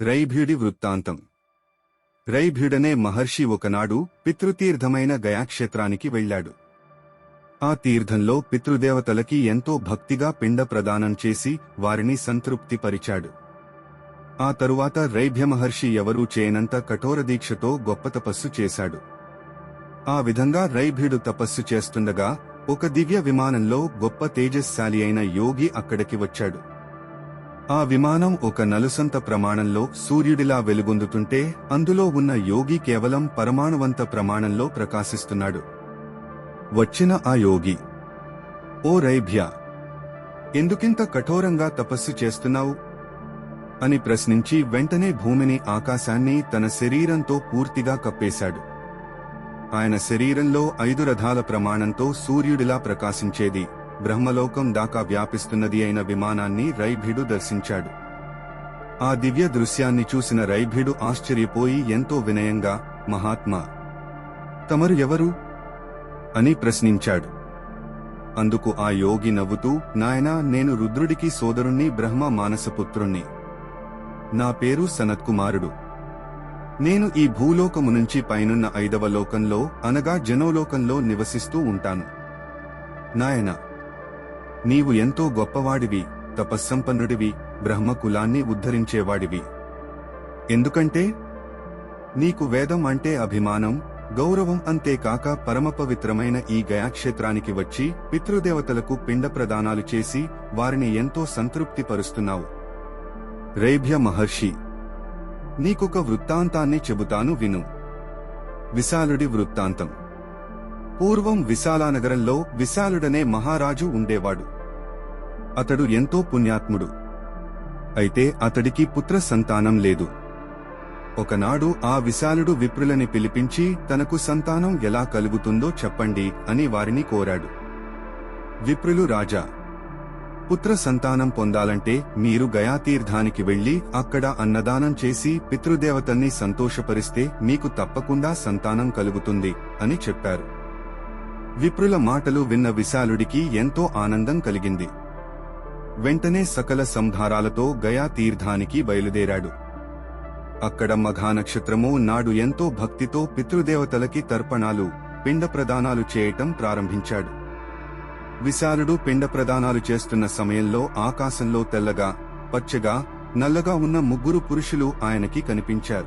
రైభ్యుడి వృత్తాంతం. రైభ్యుడనే మహర్షి ఒకనాడు పితృతీర్థమైన గయాక్షేత్రానికి వెళ్ళాడు. ఆ తీర్థంలో పితృదేవతలకి ఎంతో భక్తిగా పిండ ప్రదానం చేసి వారిని సంతృప్తిపరిచాడు ఆ తరువాత రైభ్య మహర్షి ఎవరూ చేయనంత కఠోర దీక్షతో గొప్ప తపస్సు చేశాడు. ఆ విధంగా రైభ్యుడు తపస్సు చేస్తుండగా ఒక దివ్య విమానంలో గొప్ప తేజస్శాలి అయిన యోగి అక్కడికి వచ్చాడు. ఆ విమానం ఒక నలుసంత ప్రమాణంలో సూర్యుడిలా వెలుగొందుతుంటే అందులో ఉన్న యోగి కేవలం పరమాణువంత ప్రమాణంలో ప్రకాశిస్తున్నాడు. వచ్చిన ఆ యోగి ఓ రైభ్య ఎందుకింత కఠోరంగా తపస్సు చేస్తున్నావు అని ప్రశ్నించి వెంటనే భూమిని ఆకాశాన్ని తన శరీరంతో పూర్తిగా కప్పేశాడు. ఆయన శరీరంలో ఐదు రథాల ప్రమాణంతో సూర్యుడిలా ప్రకాశించేది. బ్రహ్మలోకం దాకా వ్యాపిస్తున్నది అయిన విమానాన్ని రైభీడు దర్శించాడు. ఆ దివ్య దృశ్యాన్ని చూసిన రైభీడు ఆశ్చర్యపోయి ఎంతో వినయంగా మహాత్మా తమరు ఎవరు అని ప్రశ్నించాడు. అందుకు ఆ యోగి నవ్వుతూ నాయనా నేను రుద్రుడికి సోదరుణ్ణి బ్రహ్మ మానసపుత్రుణ్ణి. నా పేరు సనత్కుమారుడు. నేను ఈ భూలోకము నుంచి పైనున్న ఐదవ లోకంలో అనగా జనోలోకంలో నివసిస్తూ ఉంటాను. నాయనా నీవు ఎంతో గొప్పవాడివి తపస్సంపన్నుడివి బ్రహ్మ కులాన్ని ఉద్ధరించేవాడివి. ఎందుకంటే నీకు వేదం అంటే అభిమానం గౌరవం అంతేకాక పరమపవిత్రమైన ఈ గయాక్షేత్రానికి వచ్చి పితృదేవతలకు పిండ ప్రదానాలు చేసి వారిని ఎంతో సంతృప్తిపరుస్తున్నావు. రైభ్య మహర్షి నీకొక వృత్తాంతాన్ని చెబుతాను విను. విశాలుడి వృత్తాంతం. పూర్వం విశాలానగరంలో విశాలుడనే మహారాజు ఉండేవాడు. అతడు ఎంతో పుణ్యాత్ముడు. అయితే అతడికి పుత్ర సంతానం లేదు. ఒకనాడు ఆ విశాలుడు విప్రులని పిలిపించి తనకు సంతానం ఎలా కలుగుతుందో చెప్పండి అని వారిని కోరాడు. విప్రులు రాజా! పుత్ర సంతానం పొందాలంటే మీరు గయాతీర్థానికి వెళ్ళి అక్కడ అన్నదానం చేసి పితృదేవతల్ని సంతోషపరిస్తే మీకు తప్పకుండా సంతానం కలుగుతుంది అని చెప్పారు. విప్రుల మాటలు విన్న విశాలుడికి ఎంతో ఆనందం కలిగింది. వెంటనే సకల సంధారాలతో గయా తీర్థానికి బయలుదేరాడు. అక్కడ మఘానక్షత్రము నాడు ఎంతో భక్తితో పితృదేవతలకి తర్పణాలు పిండ ప్రదానాలు చేయటం ప్రారంభించాడు. విశాలుడు పిండ ప్రదానాలు చేస్తున్న సమయంలో ఆకాశంలో తెల్లగా పచ్చగా నల్లగా ఉన్న ముగ్గురు పురుషులు ఆయనకి కనిపించారు.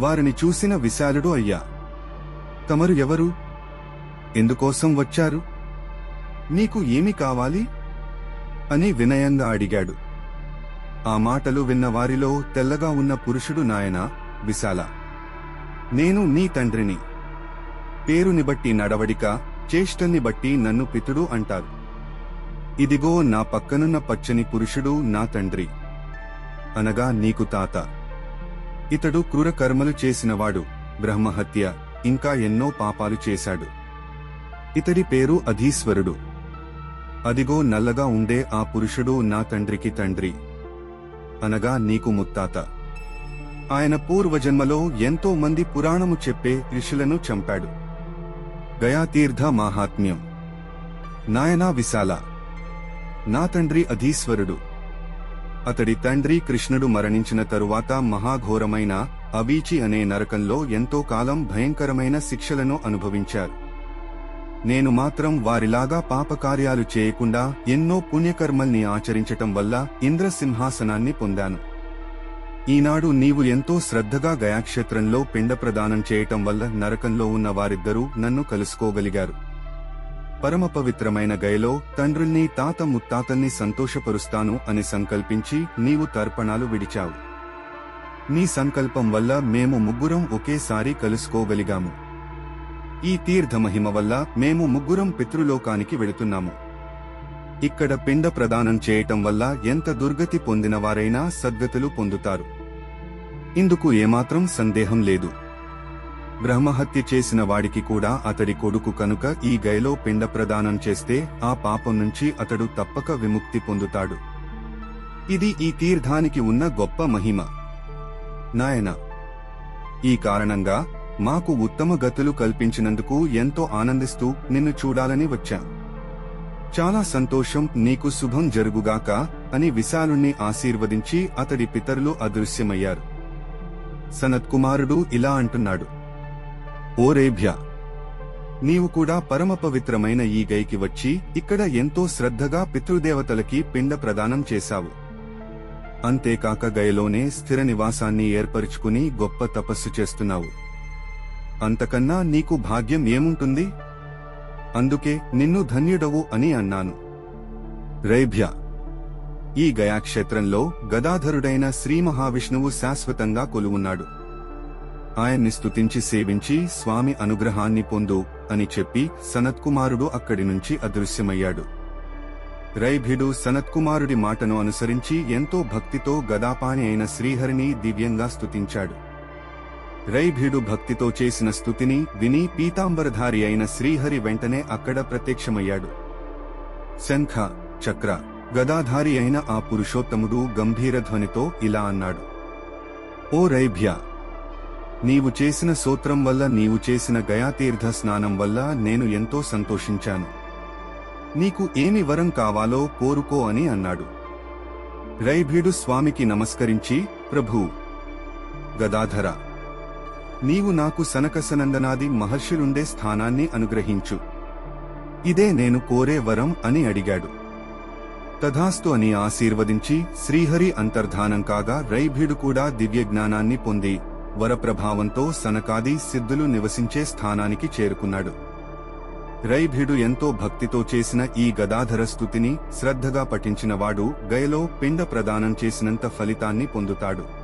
వారిని చూసిన విశాలుడు అయ్యా! తమరు ఎవరు? ఎందుకోసం వచ్చారు? నీకు ఏమి కావాలి? అని వినయంగా అడిగాడు. ఆ మాటలు విన్న వారిలో తెల్లగా ఉన్న పురుషుడు నాయన విశాల. నేను నీ తండ్రిని. పేరుని బట్టి నడవడిక చేష్టని బట్టి నన్ను పితుడు అంటారు. ఇదిగో నా పక్కనున్న పచ్చని పురుషుడు నా తండ్రి. అనగా నీకు తాత. ఇతడు క్రూర కర్మలు చేసినవాడు బ్రహ్మహత్య ఇంకా ఎన్నో పాపాలు చేశాడు. ఇతడి పేరు అధీశ్వరుడు. అదిగో నల్లగా ఉండే ఆ పురుషుడు నా తండ్రికి తండ్రి. అనగా నీకు ముత్తాత. ఆయన పూర్వజన్మలో ఎంతో మంది పురాణము చెప్పే ఋషులను చంపాడు. గయాతీర్థ మాహాత్మ్యం. నాయనా విశాల. నా తండ్రి అధీశ్వరుడు. అతడి తండ్రి కృష్ణుడు మరణించిన తరువాత మహాఘోరమైన అవీచి అనే నరకంలో ఎంతో కాలం భయంకరమైన శిక్షలను అనుభవించారు. నేను మాత్రం వారిలాగా పాపకార్యాలు చేయకుండా ఎన్నో పుణ్యకర్మల్ని ఆచరించటం వల్ల ఇంద్రసింహాసనాన్ని పొందాను. ఈనాడు నీవు ఎంతో శ్రద్ధగా గయాక్షేత్రంలో పిండ ప్రదానం చేయటం వల్ల నరకంలో ఉన్న వారిద్దరూ నన్ను కలుసుకోగలిగారు. పరమ పవిత్రమైన గయలో తండ్రుల్ని తాత ముత్తాతల్ని సంతోషపరుస్తాను అని సంకల్పించి నీవు తర్పణాలు విడిచావు. నీ సంకల్పం వల్ల మేము ముగ్గురం ఒకేసారి కలుసుకోగలిగాము. ఈ తీర్థ మహిమ వల్ల మేము ముగ్గురం పితృలోకానికి వెళుతున్నాము. ఇక్కడ పిండ ప్రదానం చేయటం వల్ల ఎంత దుర్గతి పొందిన వారైనా సద్గతులు పొందుతారు. ఇందుకు ఏమాత్రం సందేహం లేదు. బ్రహ్మహత్య చేసిన వాడికి కూడా అతడి కొడుకు కనుక ఈ గయలో పిండ ప్రదానం చేస్తే ఆ పాపం నుంచి అతడు తప్పక విముక్తి పొందుతాడు. ఇది ఈ తీర్థానికి ఉన్న గొప్ప మహిమ. నాయన ఈ కారణంగా మాకు ఉత్తమ గతులు కల్పించినందుకు ఎంతో ఆనందిస్తూ నిన్ను చూడాలని వచ్చాం. చాలా సంతోషం నీకు శుభం జరుగుగాక అని విశాలుణ్ణి ఆశీర్వదించి అతడి పితరులు అదృశ్యమయ్యారు. సనత్కుమారుడు ఇలా అంటున్నాడు. ఓ నీవు కూడా పరమ పవిత్రమైన ఈ గైకి వచ్చి ఇక్కడ ఎంతో శ్రద్ధగా పితృదేవతలకి పిండ ప్రదానం చేశావు. అంతేకాక గయలోనే స్థిర నివాసాన్ని ఏర్పరుచుకుని గొప్ప తపస్సు చేస్తున్నావు. అంతకన్నా నీకు భాగ్యం ఏముంటుంది? అందుకే నిన్ను ధన్యుడవు అని అన్నాను. రైభ్య ఈ గయాక్షేత్రంలో గదాధరుడైన శ్రీ మహావిష్ణువు శాశ్వతంగా కొలువున్నాడు. ఆయన్ని స్తుతించి సేవించి స్వామి అనుగ్రహాన్ని పొందు అని చెప్పి సనత్కుమారుడు అక్కడి నుంచి అదృశ్యమయ్యాడు. రైభిడు సనత్కుమారుడి మాటను అనుసరించి ఎంతో భక్తితో గదాపాని అయిన శ్రీహరిని దివ్యంగా స్తుతించాడు. రైభీడు భక్తితో చేసిన స్థుతిని విని పీతాంబరధారి అయిన శ్రీహరి వెంటనే అక్కడ ప్రత్యక్షమయ్యాడు. శంఖ చక్ర గదాధారి అయిన ఆ పురుషోత్తముడు గంభీర ధ్వనితో ఇలా అన్నాడు. ఓ రైభ్య నీవు చేసిన సూత్రం వల్ల నీవు చేసిన గయాతీర్థ స్నానం వల్ల నేను ఎంతో సంతోషించాను. నీకు ఏమి వరం కావాలో కోరుకో అని అన్నాడు. రైభీడు స్వామికి నమస్కరించి ప్రభూ గదాధర నీవు నాకు సనకసనందనాది మహర్షులుండే స్థానాన్ని అనుగ్రహించు. ఇదే నేను కోరే వరం అని అడిగాడు. తథాస్తు అని ఆశీర్వదించి శ్రీహరి అంతర్ధానం కాగా రైభీడు కూడా దివ్యజ్ఞానాన్ని పొంది వరప్రభావంతో సనకాది సిద్ధులు నివసించే స్థానానికి చేరుకున్నాడు. రైభీడు ఎంతో భక్తితో చేసిన ఈ గదాధర స్థుతిని శ్రద్ధగా పఠించినవాడు గయలో పిండ ప్రదానం చేసినంత ఫలితాన్ని పొందుతాడు.